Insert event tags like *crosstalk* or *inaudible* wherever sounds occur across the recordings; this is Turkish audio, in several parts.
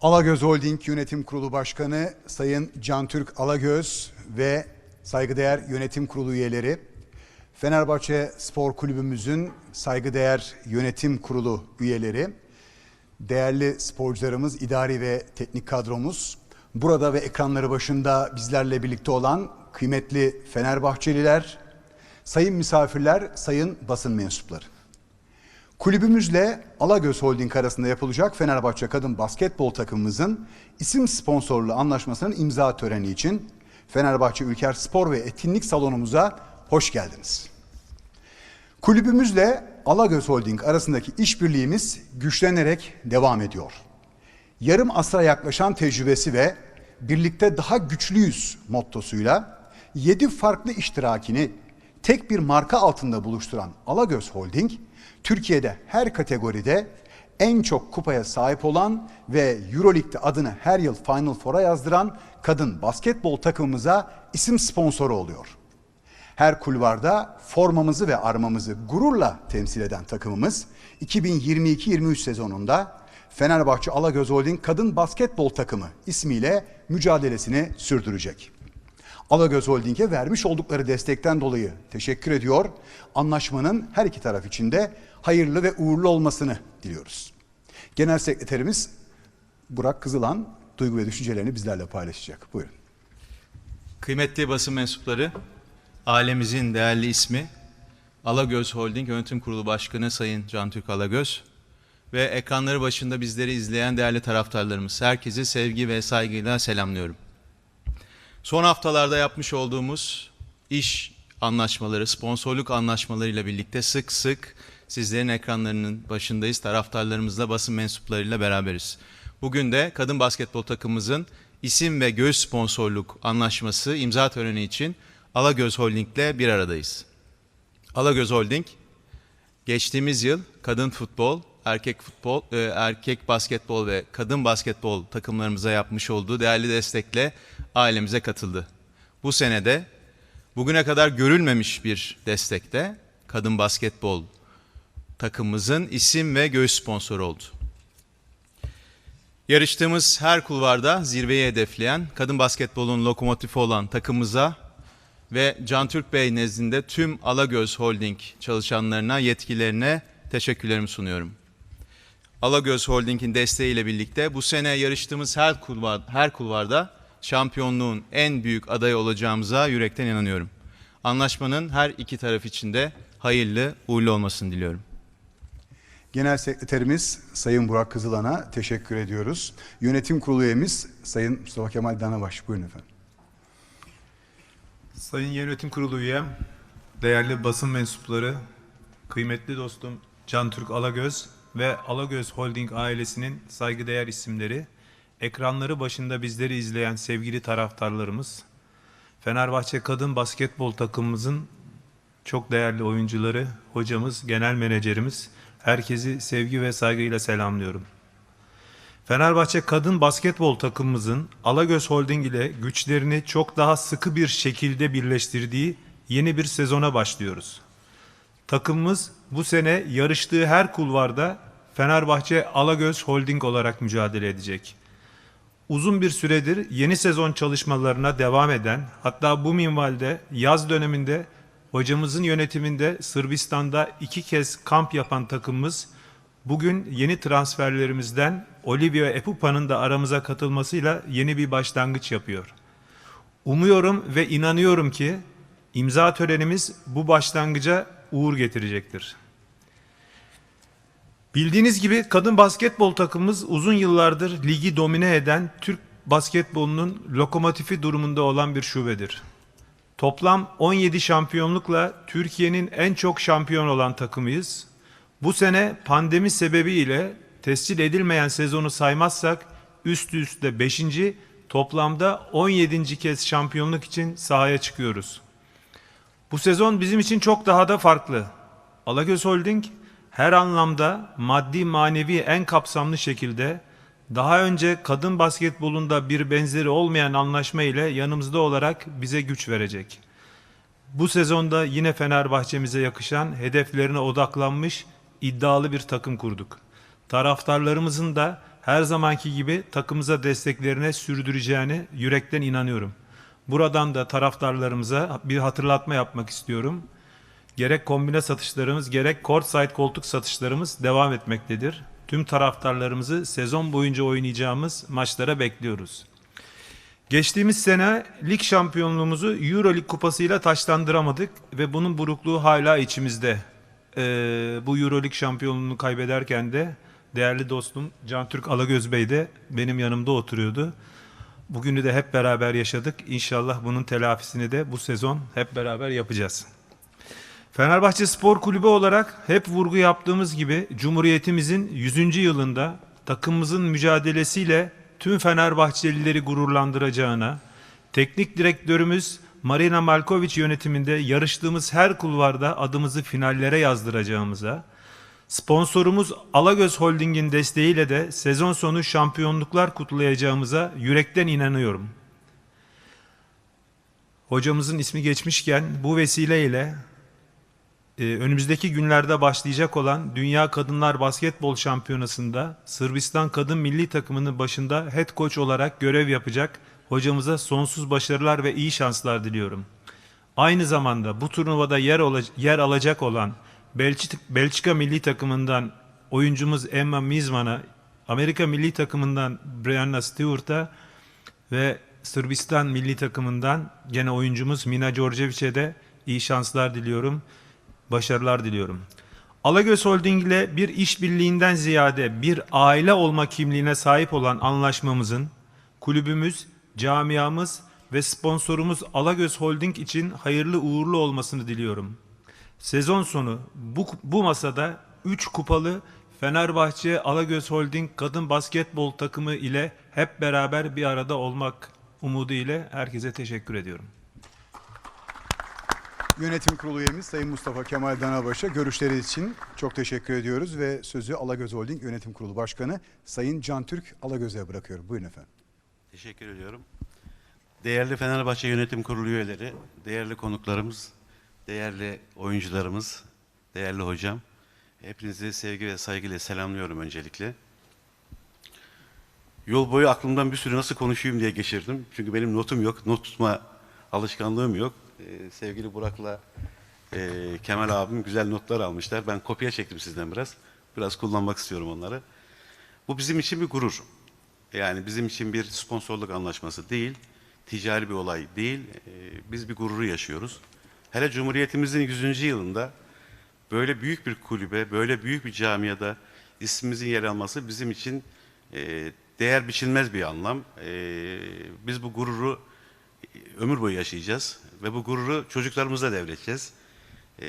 Alagöz Holding Yönetim Kurulu Başkanı Sayın Cantürk Alagöz ve saygıdeğer yönetim kurulu üyeleri, Fenerbahçe Spor Kulübümüzün saygıdeğer yönetim kurulu üyeleri, değerli sporcularımız, idari ve teknik kadromuz, burada ve ekranları başında bizlerle birlikte olan kıymetli Fenerbahçeliler, sayın misafirler, sayın basın mensupları. Kulübümüzle Alagöz Holding arasında yapılacak Fenerbahçe Kadın Basketbol takımımızın isim sponsorluğu anlaşmasının imza töreni için Fenerbahçe Ülker Spor ve Etkinlik Salonumuza hoş geldiniz. Kulübümüzle Alagöz Holding arasındaki işbirliğimiz güçlenerek devam ediyor. Yarım asra yaklaşan tecrübesi ve birlikte daha güçlüyüz mottosuyla 7 farklı iştirakini tek bir marka altında buluşturan Alagöz Holding, Türkiye'de her kategoride en çok kupaya sahip olan ve Euroleague'de adını her yıl Final Four'a yazdıran kadın basketbol takımımıza isim sponsoru oluyor. Her kulvarda formamızı ve armamızı gururla temsil eden takımımız 2022-23 sezonunda Fenerbahçe Alagöz Holding Kadın Basketbol Takımı ismiyle mücadelesini sürdürecek. Alagöz Holding'e vermiş oldukları destekten dolayı teşekkür ediyor. Anlaşmanın her iki taraf için de hayırlı ve uğurlu olmasını diliyoruz. Genel Sekreterimiz Burak Kızılan duygu ve düşüncelerini bizlerle paylaşacak. Buyurun. Kıymetli basın mensupları, ailemizin değerli ismi Alagöz Holding Yönetim Kurulu Başkanı Sayın Cantürk Alagöz ve ekranları başında bizleri izleyen değerli taraftarlarımız, herkesi sevgi ve saygıyla selamlıyorum. Son haftalarda yapmış olduğumuz iş anlaşmaları, sponsorluk anlaşmalarıyla birlikte sık sık sizlerin ekranlarının başındayız. Taraftarlarımızla, basın mensuplarıyla beraberiz. Bugün de kadın basketbol takımımızın isim ve göğüs sponsorluk anlaşması imza töreni için Alagöz Holding'le bir aradayız. Alagöz Holding geçtiğimiz yıl kadın futbol, erkek futbol, e, erkek basketbol ve kadın basketbol takımlarımıza yapmış olduğu değerli destekle ailemize katıldı. Bu senede bugüne kadar görülmemiş bir destekte kadın basketbol takımımızın isim ve göğüs sponsoru oldu. Yarıştığımız her kulvarda zirveyi hedefleyen kadın basketbolun lokomotifi olan takımımıza ve Can Türk Bey nezdinde tüm Alagöz Holding çalışanlarına, yetkilerine teşekkürlerimi sunuyorum. Alagöz Holding'in desteğiyle birlikte bu sene yarıştığımız her kulvar, her kulvarda şampiyonluğun en büyük adayı olacağımıza yürekten inanıyorum. Anlaşmanın her iki taraf için de hayırlı, uğurlu olmasını diliyorum. Genel Sekreterimiz Sayın Burak Kızılan'a teşekkür ediyoruz. Yönetim Kurulu üyemiz Sayın Mustafa Kemal Danabaş. Buyurun efendim. Sayın Yönetim Kurulu üyem, değerli basın mensupları, kıymetli dostum Can Türk Alagöz ve Alagöz Holding ailesinin saygıdeğer isimleri, ekranları başında bizleri izleyen sevgili taraftarlarımız, Fenerbahçe kadın basketbol takımımızın çok değerli oyuncuları, hocamız, genel menajerimiz, herkesi sevgi ve saygıyla selamlıyorum. Fenerbahçe kadın basketbol takımımızın Alagöz Holding ile güçlerini çok daha sıkı bir şekilde birleştirdiği yeni bir sezona başlıyoruz. Takımımız bu sene yarıştığı her kulvarda Fenerbahçe Alagöz Holding olarak mücadele edecek. Uzun bir süredir yeni sezon çalışmalarına devam eden, hatta bu minvalde yaz döneminde hocamızın yönetiminde Sırbistan'da iki kez kamp yapan takımımız bugün yeni transferlerimizden Olivia Epupa'nın da aramıza katılmasıyla yeni bir başlangıç yapıyor. Umuyorum ve inanıyorum ki imza törenimiz bu başlangıca uğur getirecektir. Bildiğiniz gibi kadın basketbol takımımız uzun yıllardır ligi domine eden Türk basketbolunun lokomotifi durumunda olan bir şubedir. Toplam 17 şampiyonlukla Türkiye'nin en çok şampiyon olan takımıyız. Bu sene pandemi sebebiyle tescil edilmeyen sezonu saymazsak üst üste 5. toplamda 17. kez şampiyonluk için sahaya çıkıyoruz. Bu sezon bizim için çok daha da farklı. Alagöz Holding her anlamda maddi manevi en kapsamlı şekilde daha önce kadın basketbolunda bir benzeri olmayan anlaşma ile yanımızda olarak bize güç verecek. Bu sezonda yine Fenerbahçe'mize yakışan hedeflerine odaklanmış iddialı bir takım kurduk. Taraftarlarımızın da her zamanki gibi takımıza desteklerine sürdüreceğine yürekten inanıyorum. Buradan da taraftarlarımıza bir hatırlatma yapmak istiyorum. Gerek kombine satışlarımız gerek courtside koltuk satışlarımız devam etmektedir. Tüm taraftarlarımızı sezon boyunca oynayacağımız maçlara bekliyoruz. Geçtiğimiz sene lig şampiyonluğumuzu Euroleague kupasıyla taçlandıramadık ve bunun burukluğu hala içimizde. Ee, bu Euroleague şampiyonluğunu kaybederken de değerli dostum Can Türk Alagöz Bey de benim yanımda oturuyordu. Bugünü de hep beraber yaşadık. İnşallah bunun telafisini de bu sezon hep beraber yapacağız. Fenerbahçe Spor Kulübü olarak hep vurgu yaptığımız gibi Cumhuriyetimizin 100. yılında takımımızın mücadelesiyle tüm Fenerbahçelileri gururlandıracağına, teknik direktörümüz Marina Malkovic yönetiminde yarıştığımız her kulvarda adımızı finallere yazdıracağımıza, sponsorumuz Alagöz Holding'in desteğiyle de sezon sonu şampiyonluklar kutlayacağımıza yürekten inanıyorum. Hocamızın ismi geçmişken bu vesileyle ee, önümüzdeki günlerde başlayacak olan Dünya Kadınlar Basketbol Şampiyonası'nda Sırbistan Kadın Milli Takımının başında head coach olarak görev yapacak hocamıza sonsuz başarılar ve iyi şanslar diliyorum. Aynı zamanda bu turnuvada yer, yer alacak olan Belçika, Belçika Milli Takımından oyuncumuz Emma Mizman'a, Amerika Milli Takımından Brianna Stewart'a ve Sırbistan Milli Takımından gene oyuncumuz Mina Djordjevic'e de iyi şanslar diliyorum başarılar diliyorum. Alagöz Holding ile bir işbirliğinden ziyade bir aile olma kimliğine sahip olan anlaşmamızın kulübümüz, camiamız ve sponsorumuz Alagöz Holding için hayırlı uğurlu olmasını diliyorum. Sezon sonu bu, bu masada 3 kupalı Fenerbahçe Alagöz Holding kadın basketbol takımı ile hep beraber bir arada olmak umudu ile herkese teşekkür ediyorum. Yönetim Kurulu üyemiz Sayın Mustafa Kemal Danabaş'a görüşleri için çok teşekkür ediyoruz ve sözü Alagöz Holding Yönetim Kurulu Başkanı Sayın Can Türk Alagöz'e bırakıyorum. Buyurun efendim. Teşekkür ediyorum. Değerli Fenerbahçe Yönetim Kurulu üyeleri, değerli konuklarımız, değerli oyuncularımız, değerli hocam. Hepinizi sevgi ve saygıyla selamlıyorum öncelikle. Yol boyu aklımdan bir sürü nasıl konuşayım diye geçirdim. Çünkü benim notum yok, not tutma alışkanlığım yok. Ee, sevgili Burak'la e, Kemal abim güzel notlar almışlar. Ben kopya çektim sizden biraz. Biraz kullanmak istiyorum onları. Bu bizim için bir gurur. Yani bizim için bir sponsorluk anlaşması değil, ticari bir olay değil. Ee, Biz bir gururu yaşıyoruz. Hele Cumhuriyetimizin 100. yılında böyle büyük bir kulübe, böyle büyük bir camiada ismimizin yer alması bizim için e, değer biçilmez bir anlam. E, Biz bu gururu ömür boyu yaşayacağız ve bu gururu çocuklarımıza devredeceğiz. E,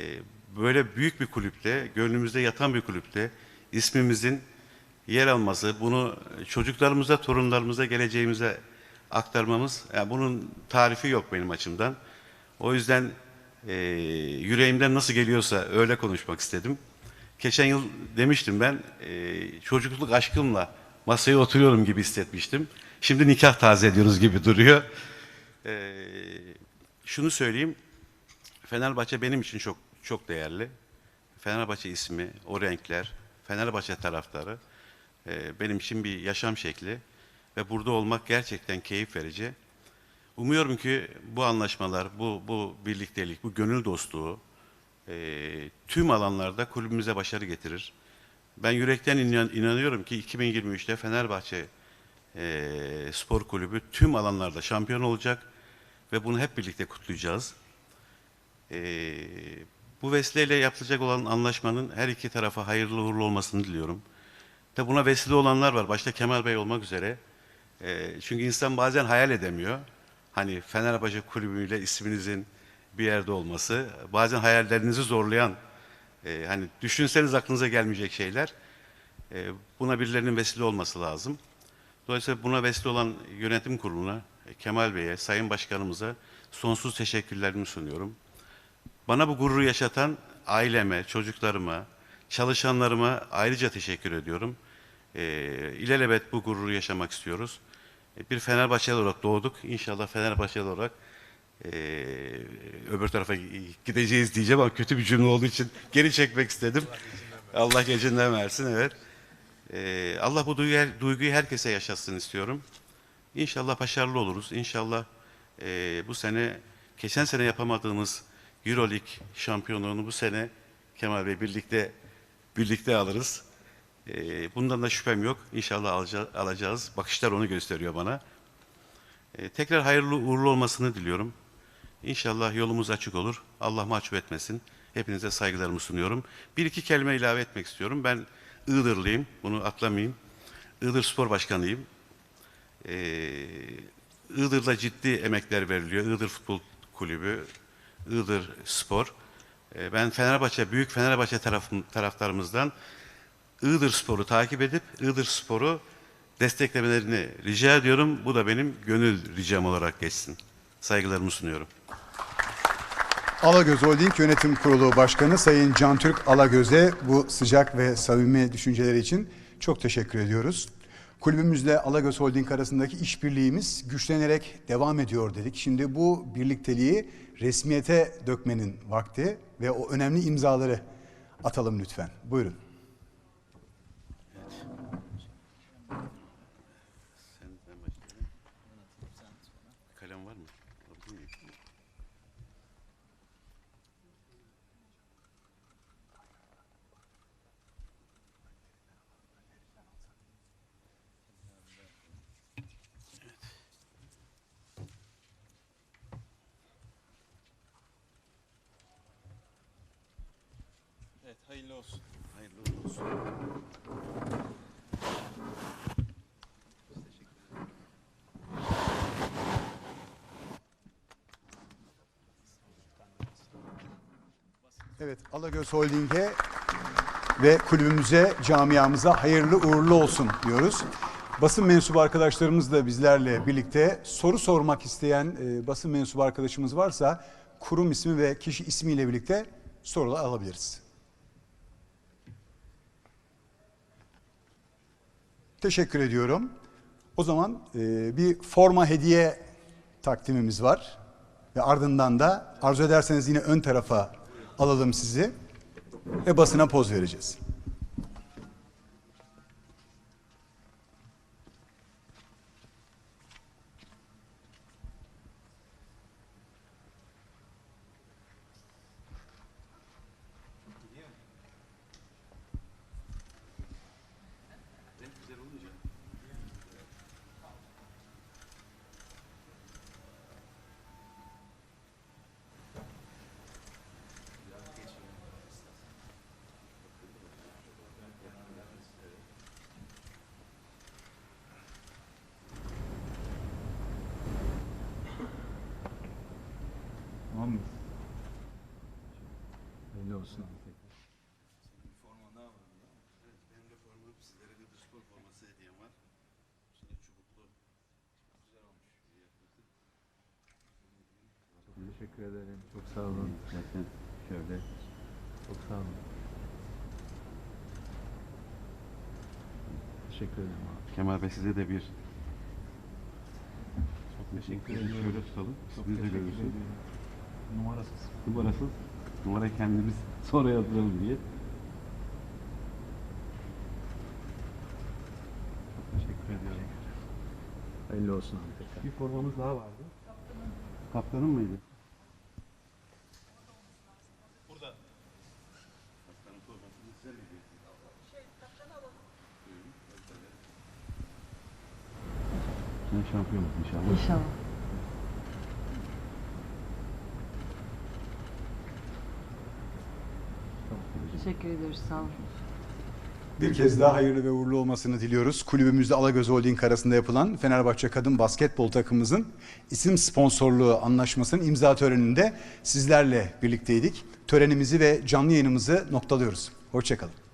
Böyle büyük bir kulüpte, gönlümüzde yatan bir kulüpte ismimizin yer alması, bunu çocuklarımıza, torunlarımıza, geleceğimize aktarmamız, yani bunun tarifi yok benim açımdan. O yüzden e, yüreğimden nasıl geliyorsa öyle konuşmak istedim. Geçen yıl demiştim ben, e, çocukluk aşkımla masaya oturuyorum gibi hissetmiştim. Şimdi nikah taze ediyoruz gibi duruyor. E, şunu söyleyeyim, Fenerbahçe benim için çok çok değerli. Fenerbahçe ismi, o renkler, Fenerbahçe taraftarı e, benim için bir yaşam şekli ve burada olmak gerçekten keyif verici. Umuyorum ki bu anlaşmalar, bu bu birliktelik, bu gönül dostluğu e, tüm alanlarda kulübümüze başarı getirir. Ben yürekten inan- inanıyorum ki 2023'te Fenerbahçe e, Spor Kulübü tüm alanlarda şampiyon olacak ve bunu hep birlikte kutlayacağız. Ee, bu vesileyle yapılacak olan anlaşmanın her iki tarafa hayırlı uğurlu olmasını diliyorum. Tabi buna vesile olanlar var, başta Kemal Bey olmak üzere. Ee, çünkü insan bazen hayal edemiyor. Hani Fenerbahçe kulübüyle isminizin bir yerde olması, bazen hayallerinizi zorlayan, e, hani düşünseniz aklınıza gelmeyecek şeyler. E, buna birilerinin vesile olması lazım. Dolayısıyla buna vesile olan yönetim kuruluna, e, Kemal Bey'e, Sayın Başkanımıza sonsuz teşekkürlerimi sunuyorum. Bana bu gururu yaşatan aileme, çocuklarıma, çalışanlarıma ayrıca teşekkür ediyorum. E, ilelebet bu gururu yaşamak istiyoruz. E, bir Fenerbahçeli olarak doğduk. İnşallah Fenerbahçeli olarak e, öbür tarafa gideceğiz diyeceğim ama kötü bir cümle olduğu için geri çekmek istedim. Allah gecinden versin, evet. Ee, Allah bu duyguyu, herkese yaşatsın istiyorum. İnşallah başarılı oluruz. İnşallah e, bu sene, geçen sene yapamadığımız Euroleague şampiyonluğunu bu sene Kemal Bey birlikte birlikte alırız. Ee, bundan da şüphem yok. İnşallah alaca- alacağız. Bakışlar onu gösteriyor bana. Ee, tekrar hayırlı uğurlu olmasını diliyorum. İnşallah yolumuz açık olur. Allah mahcup etmesin. Hepinize saygılarımı sunuyorum. Bir iki kelime ilave etmek istiyorum. Ben Iğdırlıyım. Bunu atlamayayım. Iğdır Spor Başkanıyım. Ee, Iğdır'da ciddi emekler veriliyor. Iğdır Futbol Kulübü, Iğdır Spor. Ee, ben Fenerbahçe, büyük Fenerbahçe tarafım, taraftarımızdan Iğdır Spor'u takip edip Iğdır Spor'u desteklemelerini rica ediyorum. Bu da benim gönül ricam olarak geçsin. Saygılarımı sunuyorum. Alagöz Holding Yönetim Kurulu Başkanı Sayın Cantürk Alagöz'e bu sıcak ve samimi düşünceleri için çok teşekkür ediyoruz. Kulübümüzle Alagöz Holding arasındaki işbirliğimiz güçlenerek devam ediyor dedik. Şimdi bu birlikteliği resmiyete dökmenin vakti ve o önemli imzaları atalım lütfen. Buyurun. Evet, hayırlı olsun. Hayırlı uğurlu olsun. Evet, Alagöz Holding'e ve kulübümüze, camiamıza hayırlı uğurlu olsun diyoruz. Basın mensubu arkadaşlarımız da bizlerle birlikte soru sormak isteyen e, basın mensubu arkadaşımız varsa kurum ismi ve kişi ismiyle birlikte sorular alabiliriz. Teşekkür ediyorum. O zaman e, bir forma hediye takdimimiz var. Ve ardından da arzu ederseniz yine ön tarafa alalım sizi ve basına poz vereceğiz. Tamam mı? Hayırlı olsun. Benim de formam sizlere bir spor forması hediyem var. Şöyle çubuklu. Güzel olmuş. Teşekkür ederim. Çok sağ olun. Zaten şöyle. Çok sağ olun. Teşekkür ederim abi. Kemal Bey size de bir Çok teşekkür Şöyle ediyorum. tutalım. Çok İsminizi teşekkür görürsün. ediyorum. Numarasız. Numarasız. Numarayı kendimiz *laughs* sonra yazdıralım diye. Çok teşekkür ediyorum. Hayırlı olsun abi tekrar. Bir formamız daha vardı. Kaptanın mıydı? Burada. Sen şampiyonuz inşallah. İnşallah. Teşekkür ediyoruz. Sağ olun. Bir kez daha hayırlı ve uğurlu olmasını diliyoruz. Kulübümüzde Alagöz Holding arasında yapılan Fenerbahçe Kadın Basketbol takımımızın isim sponsorluğu anlaşmasının imza töreninde sizlerle birlikteydik. Törenimizi ve canlı yayınımızı noktalıyoruz. Hoşçakalın.